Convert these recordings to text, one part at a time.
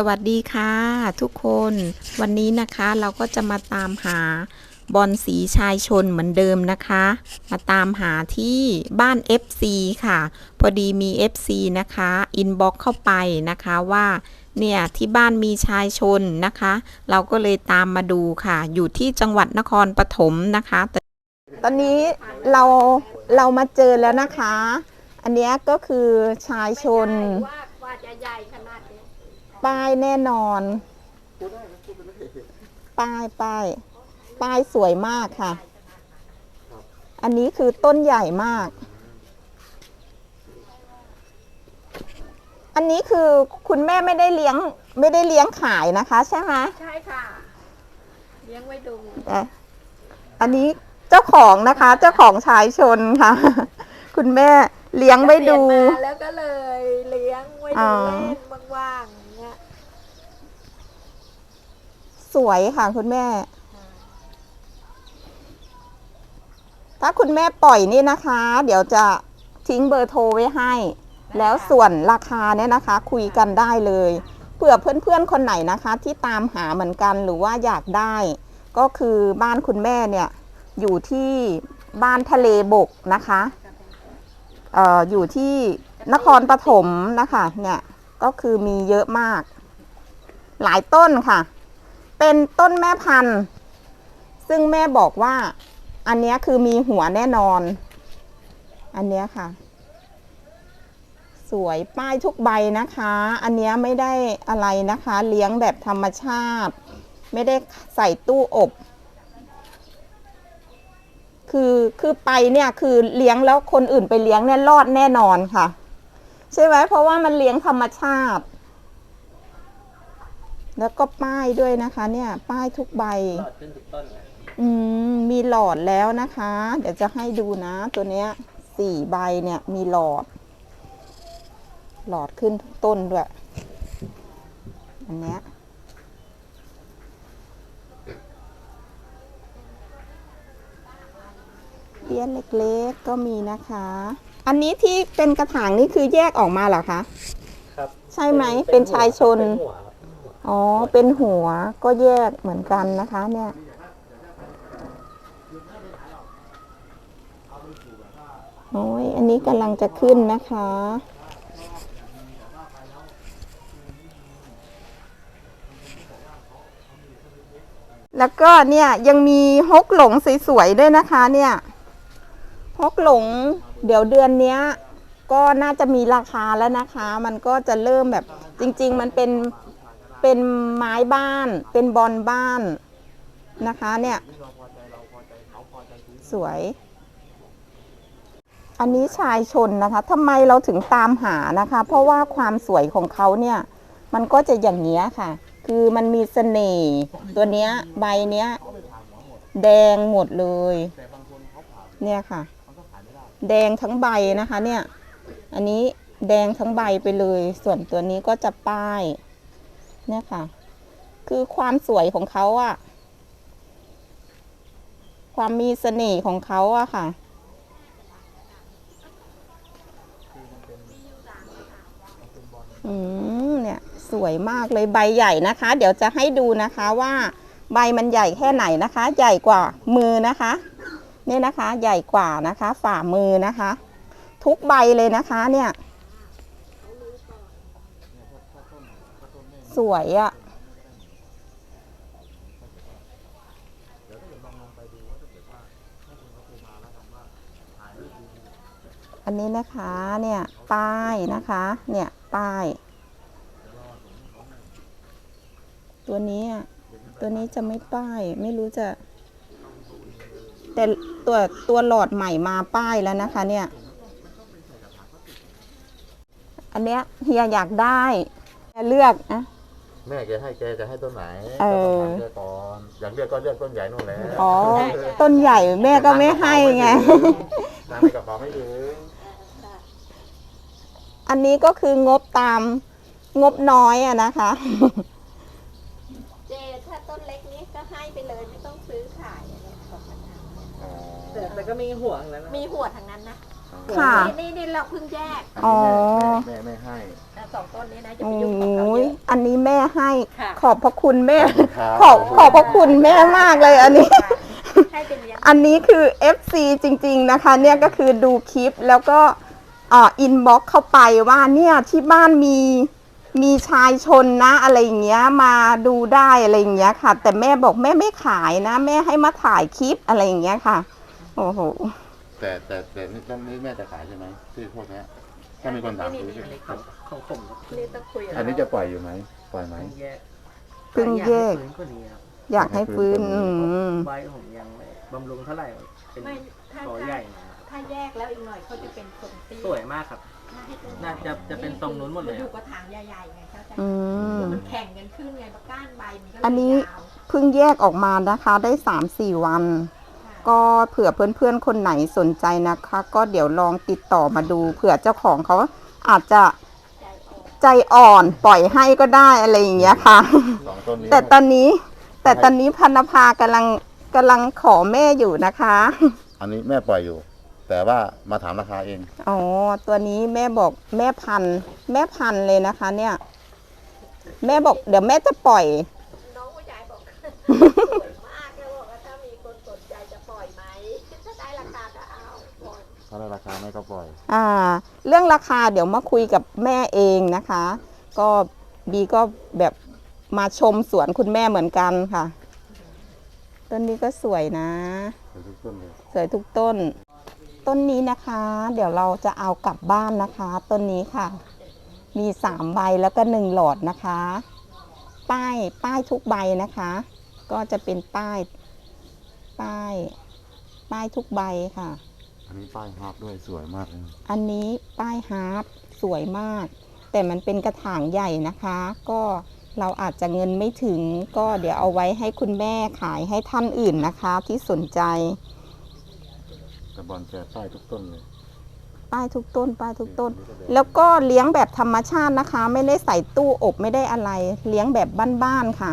สวัสดีค่ะทุกคนวันนี้นะคะเราก็จะมาตามหาบอลสีชายชนเหมือนเดิมนะคะ มาตามหาที่บ้าน FC ค่ะ พอดีมี FC นะคะอินบ็อกเข้าไปนะคะว่าเนี่ยที่บ้านมีชายชนนะคะ เราก็เลยตามมาดูค่ะ อยู่ที่จังหวัดนครปฐมนะคะ ตอนนี้เราเรามาเจอแล้วนะคะ อันนี้ก็คือชายชนว่าจะใหญ่ขนาด ป้ายแน่นอน ป้ายป้ายป้ายสวยมากค่ะ อันนี้คือต้นใหญ่มาก อันนี้คือคุณแม่ไม่ได้เลี้ยงไม่ได้เลี้ยงขายนะคะ ใช่ไหมใช่ค่ะ เลี้ยงไว้ดูแต่อันนี้เจ้าของนะคะ เจ้าของชายชนค่ะ คุณแม่ เลี้ยงไว้ดู เปลี่ยนมาแล้วก็เลยเลี้ยงไว้อ๋ดูอ เล่นว่างๆอย่างเงี้ยสวยค่ะคุณแม่ ถ้าคุณแม่ปล่อยนี่นะคะ เดี๋ยวจะทิ้งเบอร์โทรไว้ให้ แล้วส่วนราคาเนี่ยนะคะ คุยกันได้เลยเผื่อเพื่อนๆคนไหนนะคะ ที่ตามหาเหมือนกันหรือว่าอยากได้ ก็คือบ้านคุณแม่เนี่ย อยู่ที่บ้านทะเลบกนะคะเอออยู่ที่นครปฐมนะคะเนี่ยก็คือมีเยอะมาก หลายต้นค่ะ เป็นต้นแม่พันธุ์ ซึ่งแม่บอกว่า อันนี้คือมีหัวแน่นอน อันนี้ค่ะ สวยป้ายทุกใบนะคะ อันนี้ไม่ได้อะไรนะคะ เลี้ยงแบบธรรมชาติ ไม่ได้ใส่ตู้อบ คือคือไปเนี่ยคือเลี้ยงแล้วคนอื่นไปเลี้ยงเนี่ยรอดแน่นอนค่ะ ใช่ไหมเพราะว่ามันเลี้ยงธรรมชาติ แล้วก็ป้ายด้วยนะคะ เนี่ย ป้ายทุกใบอืมมีหลอดแล้วนะคะ เดี๋ยวจะให้ดูนะ ตัวเนี้ยสี่ใบเนี่ยมีหลอด หลอดขึ้นทุกต้นด้วย อันเนี้ย เลี้ยนเล็กๆก็มีนะคะ อันนี้ที่เป็นกระถางนี่คือแยกออกมาเหรอคะครับใช่ไหมเป็นชายชน เป็นหัวครับอ๋อ เป็นหัวก็แยกเหมือนกันนะคะ เนี่ย โอ้ย อันนี้กำลังจะขึ้นนะคะ แล้วก็เนี่ยยังมีฮกหลงสวยๆด้วยนะคะ เนี่ย ฮกหลงเดี๋ยวเดือนเนี้ยก็น่าจะมีราคาแล้วนะคะ มันก็จะเริ่มแบบจริง ๆ มันเป็นเป็นไม้บ้าน เป็นบอลบ้านนะคะเนี่ยสวย อันนี้ชายชนนะคะทำไมเราถึงตามหานะคะ เพราะว่าความสวยของเขาเนี่ยมันก็จะอย่างนี้ยค่ะ คือมันมีเสน่ห์ตัวเนี้ยใบเนี้ย แดงหมดเลย เนี่ยค่ะ แดงทั้งใบนะคะเนี่ย อันนี้แดงทั้งใบไปเลย ส่วนตัวนี้ก็จะป้าย เนี่ยค่ะ คือความสวยของเขาอะความมีเสน่ห์ของเขาอะค่ะ อืมเนี่ย สวยมากเลยใบใหญ่นะคะ เดี๋ยวจะให้ดูนะคะว่า ใบมันใหญ่แค่ไหนนะคะ ใหญ่กว่ามือนะคะ นี่ยนะคะ ใหญ่กว่านะคะ ฝ่ามือนะคะ ทุกใบเลยนะคะเนี่ย สวยอะ่ะอันนี้นะคะเนี่ยป้ายนะคะเนี่ยป้าย ตัวนี้อะตัวนี้จะไม่ป้ายไม่รู้จะ แต่ตัวตัวหลอดใหม่มาป้ายแล้วนะคะ เนี่ย อันเนี้ยเฮียอยากได้เลือกนะแม่แกให้แกจะให้ต้นไหนเออก็ต้องถามแกก่อนอยากเลือกก็เลือกต้นใหญ่นู่นแหละอ๋อต้นใหญ่แม่ก็ไม่ให้ไงตังค์ในกระเป๋าไม่ถึงอันนี้ก็คืองบตามงบน้อยอะนะคะ เจถ้าต้นเล็กนี้ก็ให้ไปเลยไม่ต้องซื้อขายอะไรบอกมันนะ อ๋อ แต่แต่ก็มีห่วงแล้วนะมีหัวทางนั้นนะอค่ะ นี่นี่นี่เราเพิ่งแยกอ๋อ แม่แม่ให้นะสองต้นนี้นะจะโอไปยุ่งกับเขา้เยยอะ อันนี้แม่ให้ ค่ะ ขอบพระคุณแม่ครับขอบขอบพระคุณแม่มากเลยอันนี้ ให้เป็นเลี้ยง อันนี้คือ FC จริง ๆ นะคะ เนี่ยก็คือดูคลิปแล้วก็อ่าอินบ็อกเข้าไปว่าเนี่ยที่บ้านมีมีชายชนนะ อะไรอย่างเงี้ยมาดูได้อะไรอย่างเงี้ยค่ะ แต่แม่บอกแม่ไม่ขายนะ แม่ให้มาถ่ายคลิปอะไรอย่างเงี้ยค่ะ โอ้โห แต่แต่แต่นี่ต้นนี้แม่จะขายใช่ไหมที่พวกเนี้ย ถ้ามีคนถามซื้อใช่ไหมของของผมครับนี่ต้องคุยกับอันนี้จะปล่อยอยู่ไหมปล่อยไหมแยกเพิ่งแยกอยาให้ฟื้นกว่านี้ครับอยากให้ฟื้นอืมใบผมยังไม่บำรุงเท่าไหร่เป็นไม่ถ้าต่อถ้าใหญ่นะครับถ้าแยกแล้วอีกหน่อยเขาจะเป็นทรงเตี้ยสวยมากครับ ถ้าให้ต้นน่าจะจะเป็นทรงนู้นหมดเลยอยู่กระถางใหญ่ๆไงเข้าใจอืม มันแข่งกันขึ้นไงประก้านใบมันก็เลยอันนี้ ยาวเพิ่งแยกออกมานะคะ ได้3-4วันค่ะ ก็เผื่อเพื่อนๆคนไหนสนใจนะคะ ก็เดี๋ยวลองติดต่อมาดูเผื่อเจ้าของเขาอาจจะใจอ่อนใจอ่อนปล่อยให้ก็ได้อะไรอย่างเงี้ยค่ะ สองต้นนี้แต่ตอนนี้ แต่ตอนนี้พันธภากำลังกำลังขอแม่อยู่นะคะ อันนี้แม่ปล่อยอยู่ แต่ว่ามาถามราคาเอง อ๋อ ตัวนี้แม่บอกแม่พันธุ์แม่พันธุ์เลยนะคะ เนี่ย แม่บอกเดี๋ยวแม่จะปล่อย น้องผู้ชายบอก ถ้าได้ราคาแม่ก็ปล่อย อ่า เรื่องราคาเดี๋ยวมาคุยกับแม่เองนะคะ ก็บีก็แบบมาชมสวนคุณแม่เหมือนกันค่ะ ต้นนี้ก็สวยนะทุกต้นเลยสวยทุกต้น ต้นนี้นะคะ เดี๋ยวเราจะเอากลับบ้านนะคะ ต้นนี้ค่ะ มีสามใบแล้วก็หนึ่งหลอดนะคะ ป้ายป้ายทุกใบนะคะ ก็จะเป็นป้าย ป้าย ป้ายทุกใบค่ะ อันนี้ป้ายฮาร์ปด้วยสวยมากเลยอันนี้ป้ายฮาร์ปสวยมาก แต่มันเป็นกระถางใหญ่นะคะ ก็เราอาจจะเงินไม่ถึง ก็เดี๋ยวเอาไว้ให้คุณแม่ขายให้ท่านอื่นนะคะ ที่สนใจแต่บอลแกป้ายทุกต้นเลย ป้ายทุกต้น ป้ายทุกต้น แล้วก็เลี้ยงแบบธรรมชาตินะคะ ไม่ได้ใส่ตู้อบไม่ได้อะไร เลี้ยงแบบบ้านๆค่ะ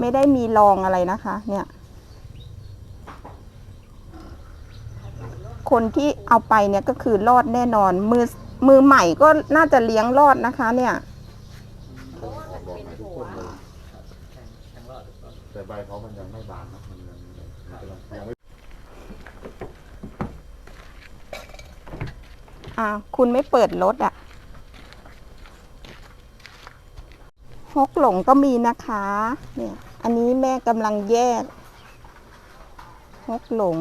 ไม่ได้มีรองอะไรนะคะ เนี่ย คนที่เอาไปเนี่ยก็คือรอดแน่นอน มือมือใหม่ก็น่าจะเลี้ยงรอดนะคะ เนี่ยเพราะว่ามันเป็นหัวทั้งรอดทุกต้นแต่ใบเขามันยังไม่บานนะมันยังมันกำลังยังไม่อ่า คุณไม่เปิดรถอะ่ะฮกหลงก็มีนะคะ เนี่ย อันนี้แม่กำลังแยกฮกหลง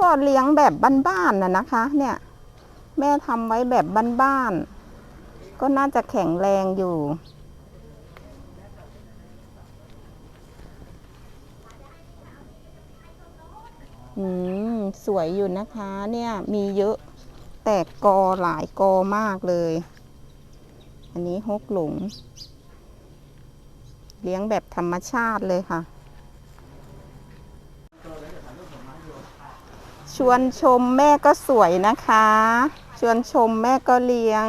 ก็เลี้ยงแบบบ้านๆน่ะนะคะ เนี่ย แม่ทำไว้แบบบ้านๆก็น่าจะแข็งแรงอยู่ อืม สวยอยู่นะคะ เนี่ยมีเยอะแตกกอหลายกอมากเลย อันนี้ฮกหลง เลี้ยงแบบธรรมชาติเลยค่ะ ชวนชมแม่ก็สวยนะคะ ชวนชมแม่ก็เลี้ยง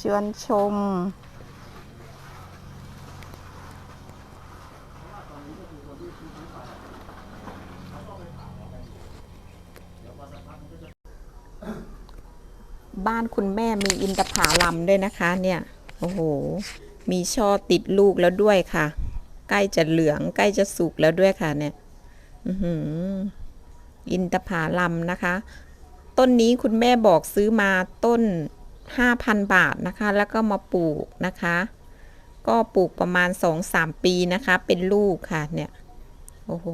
ชวนชม บ้านคุณแม่มีอินทผลัมด้วยนะคะเนี่ย โอ้โห มีช่อติดลูกแล้วด้วยค่ะ ใกล้จะเหลืองใกล้จะสุกแล้วด้วยค่ะเนี่ยอื้มอินทผาลัมนะคะ ต้นนี้คุณแม่บอกซื้อมาต้น 5,000 บาทนะคะ แล้วก็มาปลูกนะคะ ก็ปลูกประมาณ 2-3 ปีนะคะ เป็นลูกค่ะเนี่ย โอ้โห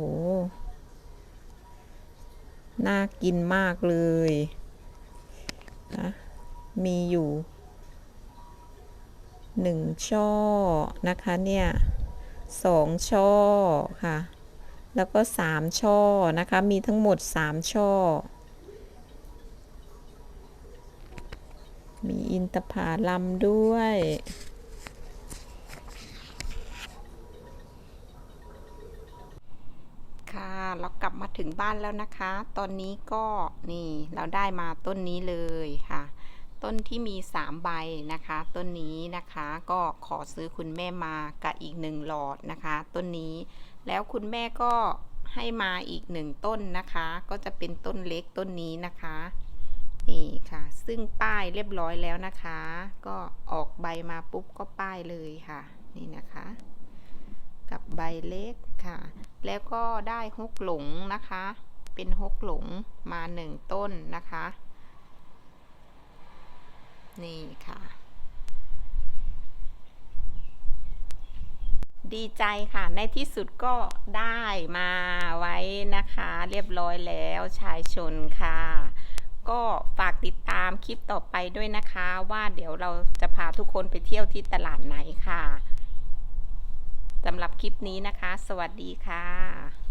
น่ากินมากเลยนะมีอยู่หนึ่งช่อนะคะเนี่ย สองช่อค่ะ แล้วก็สามช่อนะคะ มีทั้งหมดสามช่อ มีอินทผาลัมด้วย ค่ะ เรากลับมาถึงบ้านแล้วนะคะ ตอนนี้ก็นี่เราได้มาต้นนี้เลยค่ะ ต้นที่มีสามใบนะคะ ต้นนี้นะคะก็ขอซื้อคุณแม่มากับอีกหนึ่งหลอดนะคะ ต้นนี้แล้วคุณแม่ก็ให้มาอีกหนึ่งต้นนะคะ ก็จะเป็นต้นเล็กต้นนี้นะคะนี่ค่ะ ซึ่งป้ายเรียบร้อยแล้วนะคะ ก็ออกใบมาปุ๊บก็ป้ายเลยค่ะ นี่นะคะ กับใบเล็กค่ะ แล้วก็ได้ฮกหลงนะคะ เป็นฮกหลงมาหนึ่งต้นนะคะ นี่ค่ะ ดีใจค่ะในที่สุดก็ได้มาไว้นะคะ เรียบร้อยแล้วชายชนค่ะ ก็ฝากติดตามคลิปต่อไปด้วยนะคะ ว่าเดี๋ยวเราจะพาทุกคนไปเที่ยวที่ตลาดไหนค่ะสำหรับคลิปนี้นะคะ สวัสดีค่ะ